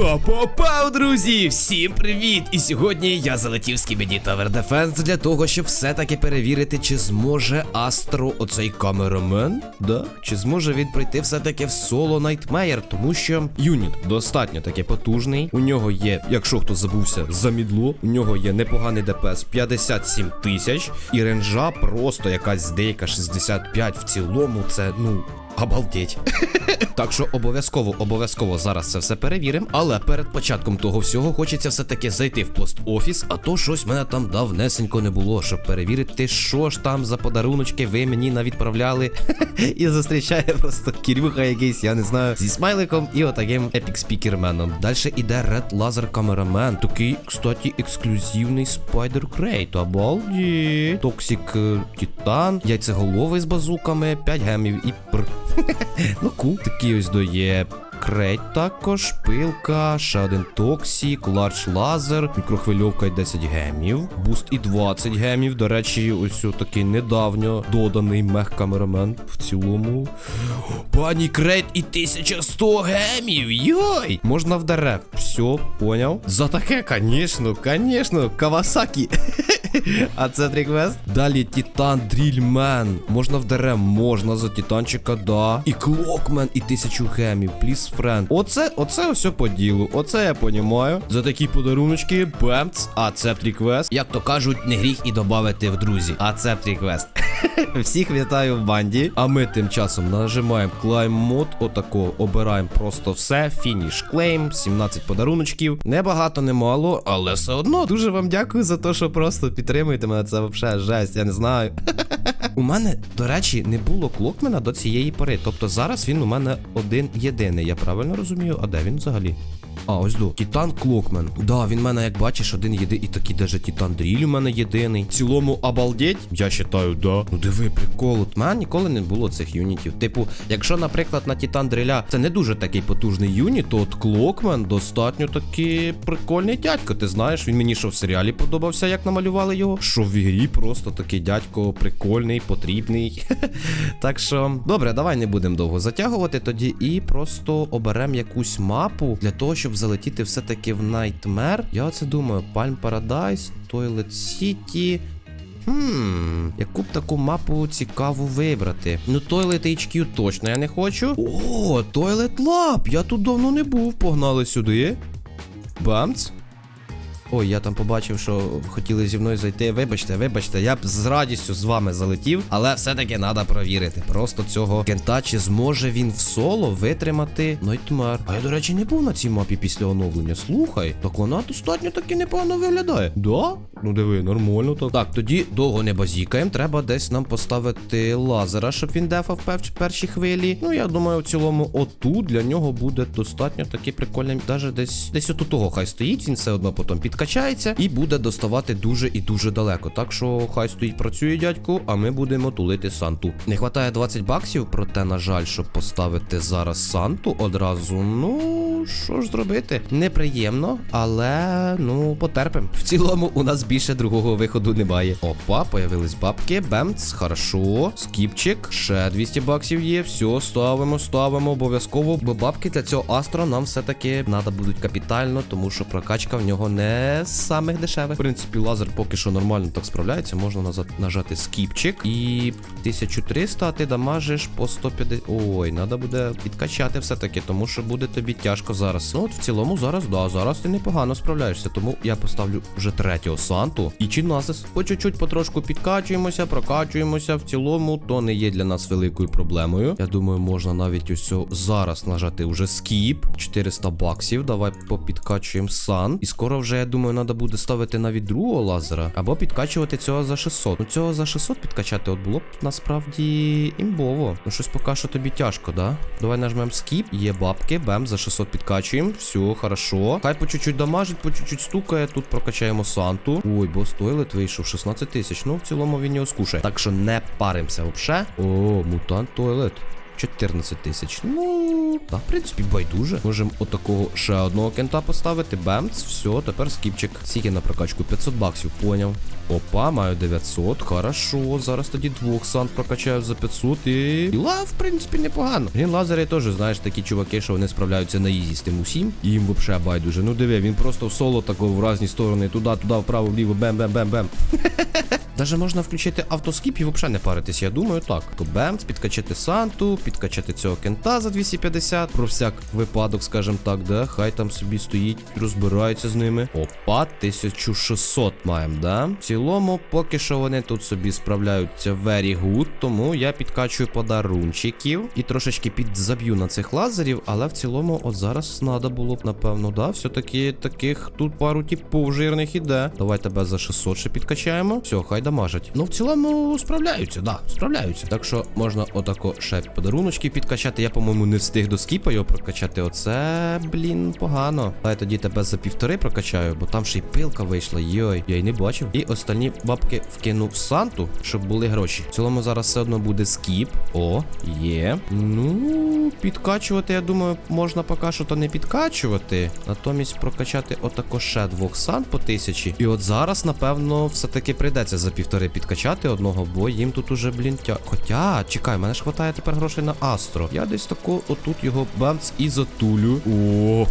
Па-па-пау, друзі! Всім привіт! І сьогодні я залетів з Кібеді Tower Defense для того, щоб все-таки перевірити, чи зможе Астро оцей камерамен, да? Чи зможе він пройти все-таки в соло Найтмеєр, тому що юніт достатньо таки потужний. У нього є, якщо хто забувся, замідло, у нього є непоганий ДПС 57 тисяч, і ренжа просто якась деяка 65 в цілому. Це ну. Обалдеть. Так що обов'язково, обов'язково зараз це все перевіримо. Але перед початком того всього хочеться все-таки зайти в пост-офіс, а то щось мене там давнесенько не було, щоб перевірити, що ж там за подаруночки ви мені навідправляли. І зустрічає просто Кирюха якийсь, я не знаю, зі смайликом і отаким епік спікерменом. Далі іде Red Laser Cameraman. Такий, кстати, ексклюзивний Spider Crate. Обалдеть. Токсик е, Титан, яйцеголовий з базуками, 5 гемів і пр. Ну, кул. Такий ось до є. Крейт також, пилка, ще один токсік, лардж лазер, мікрохвильовка і 10 гемів, буст і 20 гемів. До речі, ось такий недавньо доданий мех камерамен в цілому. Пані Крейт і 1100 гемів. Йой! Можна в дерев. Все, поняв? За таке, звісно, звісно, Кавасакі. А це реквест? Далі Титан Дрільмен. Можна в дерев, можна за Титанчика, да. І Клокмен, і тисячу гемів. Пліс френд. Оце, оце все по ділу. Оце я понімаю. За такі подаруночки, бемц, ацепт реквест. Як то кажуть, не гріх і додати в друзі. Ацепт реквест. Всіх вітаю в банді. А ми тим часом нажимаємо Climb Mode, отако обираємо просто все. Фініш клейм, 17 подаруночків. Небагато, немало, але все одно дуже вам дякую за те, що просто підтримуєте мене. Це взагалі жесть, я не знаю. У мене, до речі, не було клокмена до цієї пори. Тобто зараз він у мене один єдиний. Я правильно розумію? А де він взагалі? А, ось до. Титан Клокмен. Да, він в мене, як бачиш, один єдиний. І такий даже Титан Дріль у мене єдиний. В цілому обалдеть? Я вважаю, да. Ну диви, прикол. В мене ніколи не було цих юнітів. Типу, якщо, наприклад, на Титан Дриля це не дуже такий потужний юніт, то от Клокмен достатньо таки прикольний дядько. Ти знаєш, він мені що в серіалі подобався, як намалювали його. Що в ігрі просто такий дядько прикольний, потрібний. так що, добре, давай не будемо довго затягувати тоді і просто оберемо якусь мапу для того, щоб залетіти все-таки в Nightmare. Я це думаю, Palm Paradise, Toilet City. Хм, яку б таку мапу цікаву вибрати? Ну, Toilet HQ точно я не хочу. О, Toilet Lab! Я тут давно не був. Погнали сюди. Бамц. Ой, я там побачив, що хотіли зі мною зайти. Вибачте, вибачте, я б з радістю з вами залетів, але все-таки треба провірити. Просто цього кента, чи зможе він в соло витримати Найтмер. А я, до речі, не був на цій мапі після оновлення. Слухай, так вона достатньо таки непогано виглядає. Да? Ну диви, нормально так. Так, тоді довго не базікаємо. Треба десь нам поставити лазера, щоб він дефав пер- перші хвилі. Ну, я думаю, в цілому, отут для нього буде достатньо таки прикольним. Даже десь десь отут того хай стоїть, він все одно потім підкачається і буде доставати дуже і дуже далеко. Так що хай стоїть, працює дядько, а ми будемо тулити Санту. Не вистачає 20 баксів, проте, на жаль, щоб поставити зараз Санту одразу. Ну, що ж зробити? Неприємно, але ну потерпимо. В цілому у нас більше другого виходу немає. Опа, появились бабки. Бемц, хорошо. Скіпчик, ще 200 баксів є. Все, ставимо, ставимо обов'язково. Бо бабки для цього астро нам все-таки треба будуть капітально, тому що прокачка в нього не з самих дешевих. В принципі, лазер поки що нормально так справляється. Можна назад нажати скіпчик. І 1300, а ти дамажиш по 150. Ой, треба буде підкачати все-таки, тому що буде тобі тяжко зараз. Ну от в цілому зараз, да, зараз ти непогано справляєшся. Тому я поставлю вже третього Санту і Чинасис. По чуть-чуть потрошку підкачуємося, прокачуємося. В цілому то не є для нас великою проблемою. Я думаю, можна навіть ось зараз нажати вже скіп. 400 баксів. Давай попідкачуємо сан. І скоро вже, я думаю, треба буде ставити навіть другого лазера. Або підкачувати цього за 600. Ну цього за 600 підкачати, от було б насправді імбово. Ну щось поки що тобі тяжко, да? Давай нажмемо скіп. Є бабки, бем, за 600 підкачуємо. Все, хорошо. Хай по чуть-чуть дамажить, по чуть-чуть стукає. Тут прокачаємо Санту. Ой, бо стойлет вийшов 16 тисяч. Ну, в цілому він його скушає. Так що не паримося взагалі. О, мутант тойлет. 14 тисяч. Ну, та, в принципі, байдуже. Можемо отакого ще одного кента поставити. Бемц, все, тепер скіпчик. Скільки на прокачку? 500 баксів, поняв. Опа, маю 900. Хорошо. Зараз тоді двох сант прокачаю за 500 і. І в принципі, непогано. Він лазери теж, знаєш, такі чуваки, що вони справляються на ізі з тим усім. Їм взагалі байдуже. Ну диви, він просто в соло тако в різні сторони, туди, туди, вправо, вліво, бем-бем-бем-бем. Даже можна включити автоскіп і взагалі не паритись, я думаю, так. То бемц, підкачати Санту, підкачати цього кента за 250. Про всяк випадок, скажем так, да? Хай там собі стоїть, розбирається з ними. Опа, 1600 маємо, да? В цілому, поки що вони тут собі справляються very good, тому я підкачую подарунчиків і трошечки підзаб'ю на цих лазерів, але в цілому, от зараз треба було б, напевно, да? Все-таки таких тут пару типів жирних іде. Давай тебе за 600 ще підкачаємо. Все, хай дамажать. Ну, в цілому справляються, да, справляються. Так що можна отако ще подаруночки підкачати. Я, по-моєму, не встиг до скіпа його прокачати. Оце, блін, погано. Давай тоді тебе за півтори прокачаю, бо там ще й пилка вийшла. Йой, я й не бачив. І остальні бабки вкину в Санту, щоб були гроші. В цілому зараз все одно буде скіп. О, є. Ну, підкачувати, я думаю, можна поки що то не підкачувати. Натомість прокачати отако ще двох сант по тисячі. І от зараз, напевно, все-таки прийдеться за півтори підкачати одного, бо їм тут уже, блін, тя. Хоча, чекай, мене ж хватає тепер грошей на Астро. Я десь тако отут його бамц і затулю. О,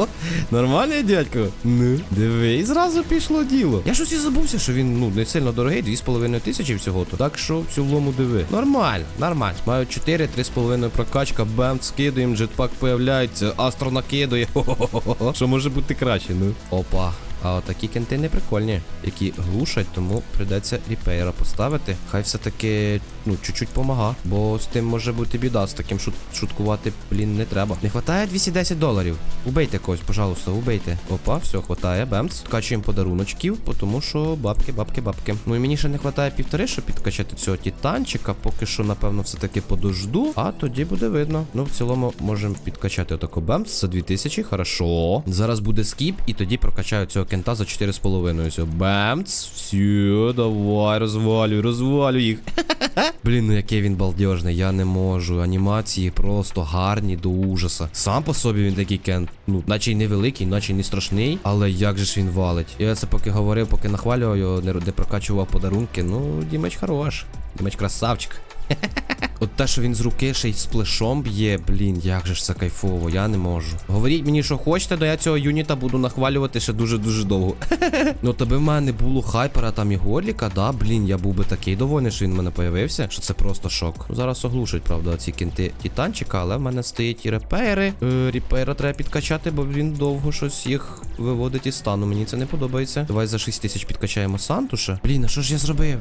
нормальний дядько. Ну, диви, і зразу пішло діло. Я щось забувся, що він ну не сильно дорогий, 2,5 тисячі всього то. Так що в цілому диви. Нормально, нормально. Маю 4, 3,5 прокачка, бем, скидуємо, джетпак появляється, астро накидує. Хо-хо-хо. Що може бути краще, ну? Опа. А отакі кенти не прикольні, які глушать, тому прийдеться ріпейра поставити. Хай все-таки, ну, чуть-чуть помага. Бо з тим може бути біда, з таким шут шуткувати, блін, не треба. Не хватає 210 доларів. Убейте когось, пожалуйста, убейте. Опа, все, хватає, бемц. Качуємо подаруночків, тому що бабки, бабки, бабки. Ну і мені ще не хватає півтори, щоб підкачати цього титанчика. Поки що, напевно, все-таки подожду. А тоді буде видно. Ну, в цілому можемо підкачати отако бемц за 2000, хорошо. Зараз буде скіп, і тоді прокачаю цього кента за 4,5. Все, бемц. Все, давай, розвалюй, розвалюй їх. Блін, ну який він балдежний, я не можу. Анімації просто гарні до ужаса. Сам по собі він такий кент. Ну, наче й невеликий, наче й не страшний. Але як же ж він валить? Я це поки говорив, поки нахвалював його, не, прокачував подарунки. Ну, Дімеч хорош. Дімеч красавчик. От те, що він з руки ще й з плешом б'є, блін, як же ж це кайфово, я не можу. Говоріть мені, що хочете, то я цього юніта буду нахвалювати ще дуже-дуже довго. ну тебе в мене було хайпера там і горліка, да, блін, я був би такий довольний, що він в мене появився, що це просто шок. Зараз оглушать, правда, ці кінти титанчика, але в мене стоять і репейри. Е, репейра треба підкачати, бо він довго щось їх виводить із стану. Мені це не подобається. Давай за 6 тисяч підкачаємо Сантуша. Блін, а що ж я зробив?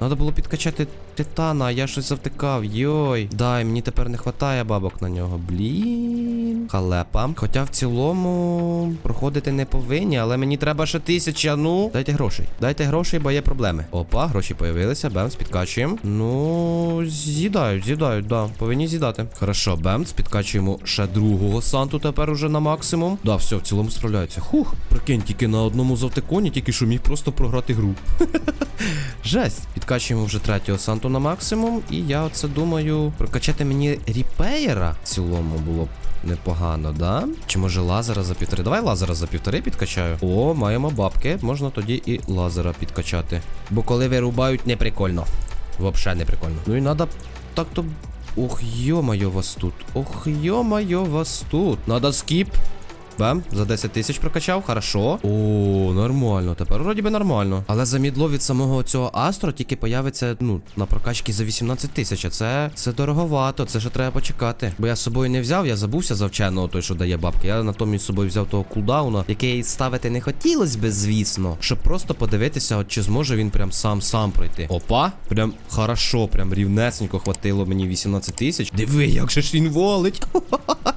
Надо було підкачати титана, а я щось завтикав. Йой. Дай, мені тепер не хватає бабок на нього. Блін. Халепа. Хоча в цілому проходити не повинні, але мені треба ще тисяча. Ну. Дайте грошей. Дайте грошей, бо є проблеми. Опа, гроші появилися. Бемс, підкачуємо. Ну, з'їдають, з'їдають, да. Повинні з'їдати. Хорошо, бемс, підкачуємо ще другого санту тепер уже на максимум. Да, все, в цілому справляються. Хух. Прикинь, тільки на одному завтиконі, тільки що міг просто програти гру. Жесть. Підкачуємо вже третього санту на максимум. І я оце думаю, прокачати мені ріпеєра в цілому було б непогано, да? Чи може лазера за півтори? Давай лазера за півтори підкачаю. О, маємо бабки. Можна тоді і лазера підкачати. Бо коли вирубають, не прикольно. Вообще не прикольно. Ну і надо так-то. Ох, йо-моє вас тут. Ох, йо-моє вас тут. Надо скіп. Бем, за 10 тисяч прокачав, хорошо. О, нормально. Тепер вроді би нормально. Але за мідло від самого цього Астро тільки появиться, ну, на прокачки за 18 тисяч. А це це дороговато, це ще треба почекати. Бо я з собою не взяв, я забувся за вченого той, що дає бабки. Я натомість з собою взяв того кулдауна, який ставити не хотілося би, звісно. Щоб просто подивитися, от чи зможе він прям сам сам пройти. Опа, прям хорошо, прям рівнесенько хватило мені 18 тисяч. Диви, як же ж він волить.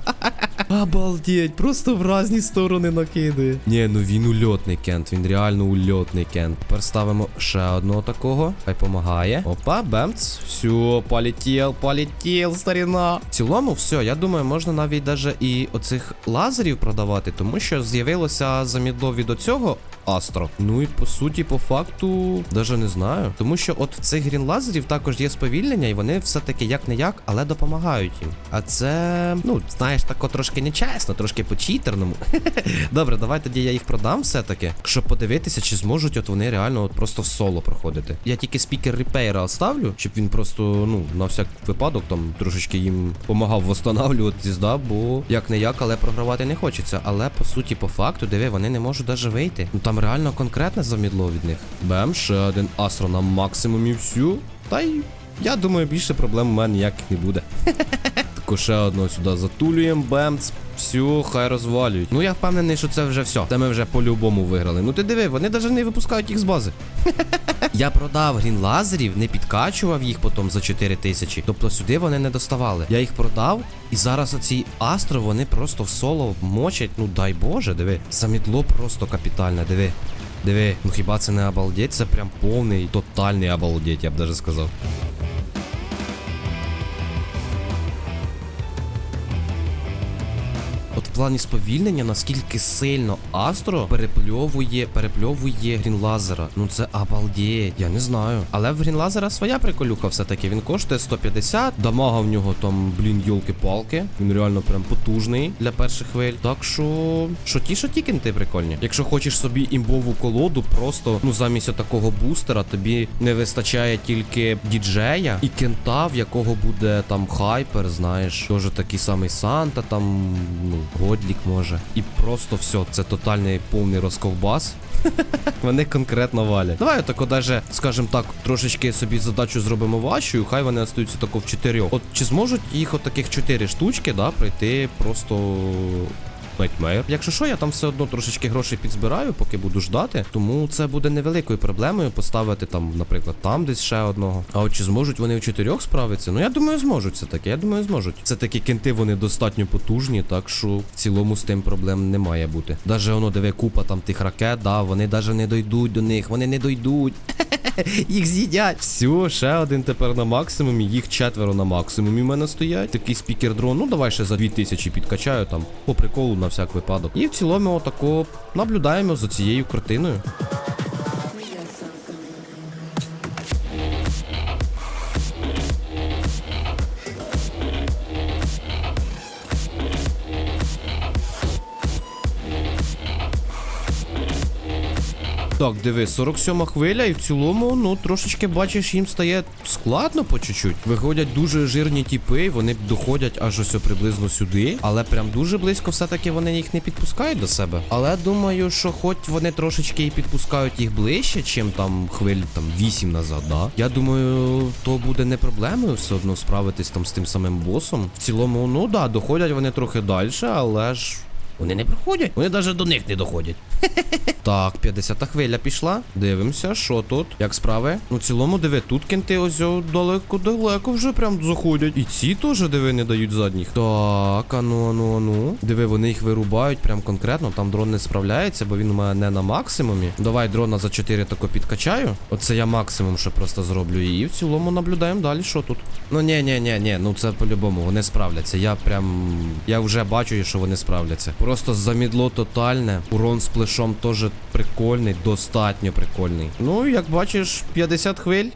Обалдеть, просто в різні сторони накидує. Ні, ну він ульотний кент, він реально ульотний кент. Тепер ставимо ще одного такого. Хай помагає. Опа, бемц. Все, полетів, полетів, старіна. В цілому, все, я думаю, можна навіть даже і оцих лазерів продавати, тому що з'явилося замідло від оцього. Астро. Ну і по суті, по факту, даже не знаю. Тому що от в цих грін лазерів також є сповільнення, і вони все-таки як не як, але допомагають їм. А це, ну, знаєш, тако трошки нечесно, трошки по-читерному. Добре, давай тоді я їх продам все-таки, щоб подивитися, чи зможуть от вони реально от просто в соло проходити. Я тільки спікер репейра оставлю, щоб він просто, ну, на всяк випадок там трошечки їм помагав восстанавлювати зізда, бо як не як, але програвати не хочеться. Але по суті, по факту, диви, вони не можуть навіть вийти. Ну там реально конкретне замідло від них. Бем, ще один астро на максимумі всю. Та й я думаю, більше проблем у мене ніяких не буде. Також ще одного сюди затулюємо, бемц. Все, хай розвалюють. Ну я впевнений, що це вже все. Це ми вже по-любому виграли. Ну ти диви, вони навіть не випускають їх з бази. Я продав грін лазерів, не підкачував їх потім за 4 тисячі. Тобто сюди вони не доставали. Я їх продав, і зараз оці астро вони просто в соло мочать. Ну дай Боже, диви. Замідло просто капітальне, диви. Диви, ну хіба це не обалдеть? Це прям повний тотальний обалдеть, я б даже сказав. Плані сповільнення, наскільки сильно Астро перепльовує, перепльовує грінлазера. Ну це обалдеть, я не знаю. Але в грінлазера своя приколюха все-таки. Він коштує 150. Дамага в нього там, блін, йолки-палки. Він реально прям потужний для перших хвиль. Так що, що ті, що ті кінти прикольні. Якщо хочеш собі імбову колоду, просто ну замість такого бустера тобі не вистачає тільки діджея і кента, в якого буде там хайпер, знаєш, теж такий самий Санта, там ну, Годлік може. І просто все, це тотальний повний розковбас. Вони конкретно валять. Давай отако даже, скажімо так, трошечки собі задачу зробимо важчою, хай вони остаються тако в чотирьох. От чи зможуть їх от чотири штучки, да, пройти просто. Nightmare. Якщо що, я там все одно трошечки грошей підзбираю, поки буду ждати. Тому це буде невеликою проблемою поставити там, наприклад, там десь ще одного. А от чи зможуть вони в чотирьох справитися? Ну я думаю, зможуть все таки. Я думаю, зможуть. Це такі кенти, вони достатньо потужні, так що в цілому з тим проблем не має бути. Даже воно диви купа там тих ракет, да, вони навіть не дойдуть до них, вони не дойдуть. Їх з'їдять. Все, ще один тепер на максимумі, їх четверо на максимумі в мене стоять. Такий спікер дрон. Ну давай ще за 2000 підкачаю там по приколу на всяк випадок. І в цілому отако наблюдаємо за цією картиною. Так, диви, 47 хвиля, і в цілому, ну, трошечки бачиш, їм стає складно по чуть-чуть. Виходять дуже жирні тіпи, вони доходять аж ось приблизно сюди. Але прям дуже близько все-таки вони їх не підпускають до себе. Але думаю, що хоч вони трошечки і підпускають їх ближче, чим там хвиль там 8 назад, да. Я думаю, то буде не проблемою все одно справитись там з тим самим босом. В цілому, ну да, доходять вони трохи далі, але ж. Вони не проходять, вони навіть до них не доходять. Так, 50-та хвиля пішла. Дивимося, що тут. Як справи? Ну, цілому, диви, тут кенти ось далеко-далеко вже прям заходять. І ці теж диви не дають задніх. Так, ану, ану, ану. Диви, вони їх вирубають прям конкретно. Там дрон не справляється, бо він у мене не на максимумі. Давай дрона за 4 тако підкачаю. Оце я максимум ще просто зроблю. І в цілому наблюдаємо далі, що тут. Ну ні, ні, ні, ні, ну це по-любому, вони справляться. Я прям. Я вже бачу, що вони справляться. Просто замідло тотальне. Урон з плешом теж прикольний, достатньо прикольний. Ну, як бачиш, 50 хвиль.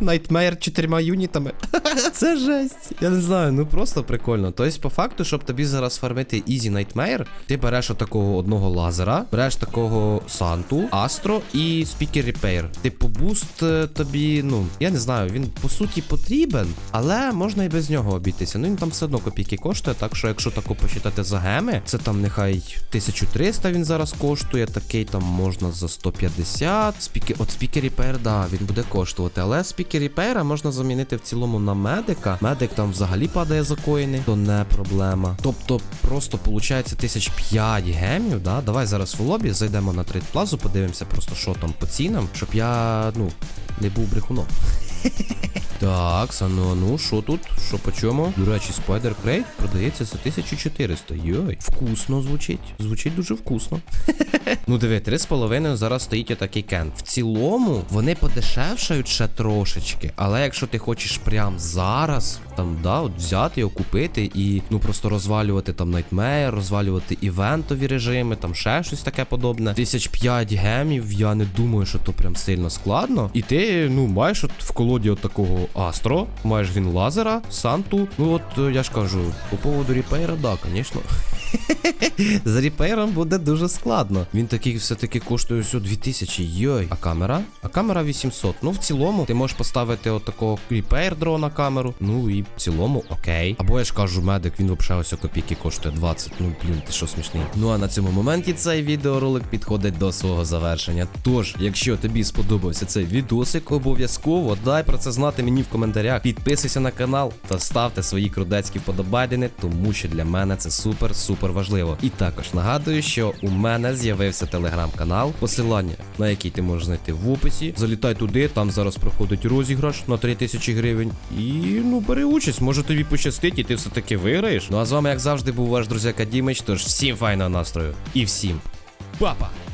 Найтмейр чотирма юнітами. Це жесть. Я не знаю, ну просто прикольно. Тобто, по факту, щоб тобі зараз фармити Easy Nightmare, ти береш отакого одного лазера, береш такого Санту, Астро і Speaker Repair. Типу, буст е, тобі, ну, я не знаю, він по суті потрібен, але можна і без нього обійтися. Ну він там все одно копійки коштує, так що якщо тако почитати за геми, це там нехай 1300 він зараз коштує, такий там можна за 150. Спікер, от Speaker Repair, да, він буде коштувати. Але спікеріпейра можна замінити в цілому на медика. Медик там взагалі падає за коїни, то не проблема. Тобто просто виходить 1005 гемів, да? Давай зараз в лобі зайдемо на трейд плазу, подивимося просто, що там по цінам, щоб я, ну, не був брехуном. Так, ну, ну, що тут? Що по чому? До речі, Spider продається за 1400. Йой, вкусно звучить. Звучить дуже вкусно. Ну диви, 3,5 зараз стоїть отакий кент. В цілому вони подешевшають ще трошечки. Але якщо ти хочеш прям зараз, там, да, от взяти його, купити і ну просто розвалювати там Nightmare, розвалювати івентові режими, там ще щось таке подобне. Тисяч п'ять гемів, я не думаю, що то прям сильно складно. І ти, ну, маєш от в колоді от такого Астро, маєш він лазера, Санту. Ну от е, я ж кажу, по поводу ріпейра, да, звісно. З репейром буде дуже складно. Він такий все-таки коштує всього 2000, йой. А камера? А камера 800. Ну, в цілому, ти можеш поставити от такого репейр дрона камеру. Ну і в цілому, окей. Або я ж кажу, медик, він взагалі ось копійки коштує 20. Ну, блін, ти що смішний. Ну а на цьому моменті цей відеоролик підходить до свого завершення. Тож, якщо тобі сподобався цей відосик, обов'язково дай про це знати мені в коментарях. Підписуйся на канал та ставте свої крудецькі вподобайдени, тому що для мене це супер супер важливо. І також нагадую, що у мене з'явився телеграм-канал, посилання на який ти можеш знайти в описі. Залітай туди, там зараз проходить розіграш на 3000 гривень. І ну бери участь, може тобі пощастить, і ти все таки виграєш. Ну а з вами, як завжди, був ваш друзяка Дімич. Тож всім файного настрою і всім па-па!